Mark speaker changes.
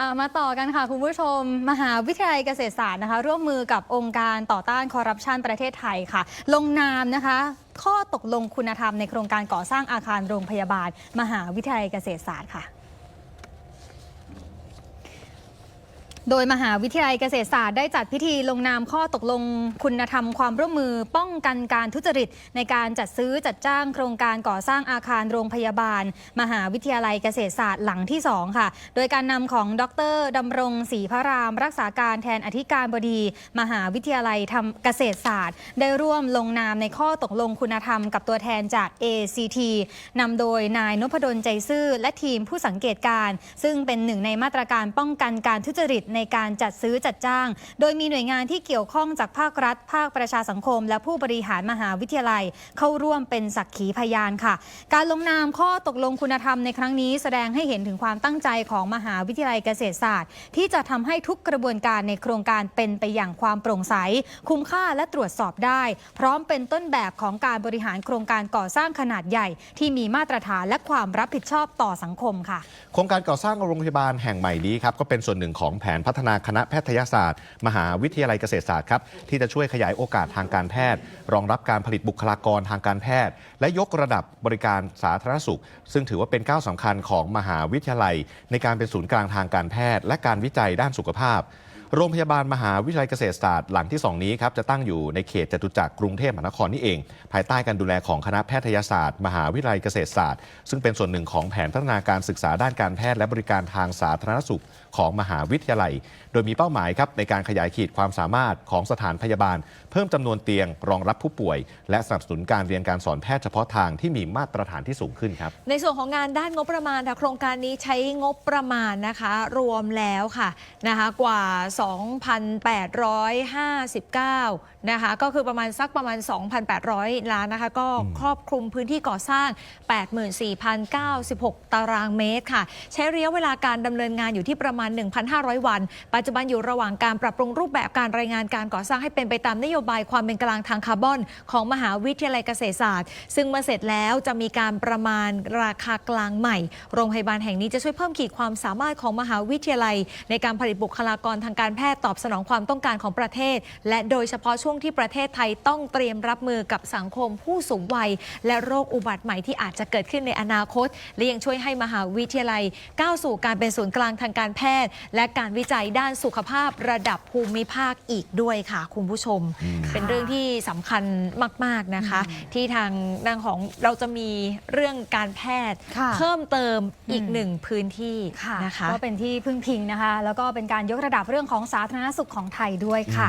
Speaker 1: อ่ามาต่อกันค่ะ คุณผู้ชม มหาวิทยาลัยเกษตรศาสตร์นะคะ ร่วมมือกับองค์การต่อต้านคอร์รัปชันประเทศไทยค่ะ ลงนามนะคะ ข้อตกลงคุณธรรมในโครงการก่อสร้างอาคารโรงพยาบาล มหาวิทยาลัยเกษตรศาสตร์ค่ะ โดยมหาวิทยาลัยเกษตรศาสตร์ได้จัดพิธีลงนามข้อตกลงคุณธรรมความร่วมมือป้องกันการทุจริต ในการจัดซื้อจัดจ้างโครงการก่อสร้างอาคารโรงพยาบาล มหาวิทยาลัยเกษตรศาสตร์หลังที่ 2 ค่ะ โดยการนำของดรดำรงศรีพระราม รักษาการแทนอธิการบดี มหาวิทยาลัยทำเกษตรศาสตร์ ได้ร่วมลงนามในข้อตกลงคุณธรรมกับตัวแทนจาก ACT นำโดยนายนพดลใจซื่อและทีมผู้สังเกตการณ์ซึ่งเป็นหนึ่งในมาตรการป้องกันการทุจริตในในการจัดซื้อจัดจ้าง โดยมีหน่วยงานที่เกี่ยวข้องจากภาครัฐ ภาคประชาสังคม และผู้บริหารมหาวิทยาลัย เข้าร่วมเป็นสักขีพยานค่ะ การลงนามข้อตกลงคุณธรรมในครั้งนี้ แสดงให้เห็นถึงความตั้งใจของมหาวิทยาลัยเกษตรศาสตร์ ที่จะทำให้ทุกกระบวนการในโครงการเป็นไปอย่างความโปร่งใส คุ้มค่าและตรวจสอบได้ พร้อมเป็นต้นแบบของการบริหารโครงการก่อสร้างขนาดใหญ่ ที่มีมาตรฐานและความรับผิดชอบต่อสังคมค่ะ
Speaker 2: โครงการก่อสร้างโรงพยาบาลแห่งใหม่นี้ครับก็เป็นส่วนหนึ่งของแผนพัฒนาคณะแพทยศาสตร์ มหาวิทยาลัยเกษตรศาสตร์ครับที่จะช่วยขยายโอกาสทางการแพทย์ รองรับการผลิตบุคลากรทางการแพทย์ และยกระดับบริการสาธารณสุข ซึ่งถือว่าเป็นก้าวสำคัญของมหาวิทยาลัย ในการเป็นศูนย์กลางทางการแพทย์ และการวิจัยด้านสุขภาพ โรงพยาบาลมหาวิทยาลัยเกษตรศาสตร์หลังที่ 2 นี้ครับจะตั้งอยู่ในเขตจตุจักรกรุงเทพมหานครนี่เอง ภายใต้การดูแลของคณะแพทยศาสตร์ มหาวิทยาลัยเกษตรศาสตร์ ซึ่งเป็นส่วนหนึ่งของแผนพัฒนาการศึกษาด้านการแพทย์และบริการทางสาธารณสุขของมหาวิทยาลัย โดยมีเป้าหมายครับในการขยายขีดความสามารถของสถานพยาบาล เพิ่มจำนวนเตียงรองรับผู้ป่วย และสนับสนุนการเรียนการสอนแพทย์เฉพาะทางที่มีมาตรฐานที่สูงขึ้นครับ
Speaker 3: ในส่วนของงานด้านงบประมาณค่ะโครงการนี้ใช้งบประมาณนะคะ รวมแล้วค่ะนะคะกว่า2,859 นะคะ ก็คือประมาณสักประมาณ 2,800 ล้านนะคะ ก็ครอบคลุมพื้นที่ก่อสร้าง 84,096 ตารางเมตรค่ะ ใช้ระยะเวลาการดำเนินงานอยู่ที่ประมาณ 1,500 วัน ปัจจุบันอยู่ระหว่างการปรับปรุงรูปแบบการรายงานการก่อสร้างให้เป็นไปตามนโยบายความเป็นกลางทางคาร์บอน ของมหาวิทยาลัยเกษตรศาสตร์ ซึ่งเมื่อเสร็จแล้วจะมีการประมาณราคากลางใหม่ โรงพยาบาลแห่งนี้จะช่วยเพิ่มขีดความสามารถของมหาวิทยาลัย ในการผลิตบุคลากรทางการแพทย์ตอบสนองความต้องการของประเทศ และโดยเฉพาะช่วงที่ประเทศไทยต้องเตรียมรับมือกับสังคมผู้สูงวัย และโรคอุบัติใหม่ที่อาจจะเกิดขึ้นในอนาคต และยังช่วยให้มหาวิทยาลัย ก้าวสู่การเป็นศูนย์กลางทางการแพทย์ และการวิจัยด้านสุขภาพระดับภูมิภาคอีกด้วยค่ะ คุณผู้ชม เป็นเรื่องที่สำคัญมาก ๆนะคะ ที่ทางด้านของเราจะมีเรื่องการแพทย์
Speaker 1: ค่ะ
Speaker 3: เพิ่มเติมอีก
Speaker 1: อืม
Speaker 3: หนึ่งพื้นที่
Speaker 1: ค่ะ
Speaker 3: นะคะ
Speaker 1: ก็เป็นที่พึ่งพิงนะคะ แล้วก็เป็นการยกระดับเรื่องของสาธารณสุขของไทยด้วยค่ะ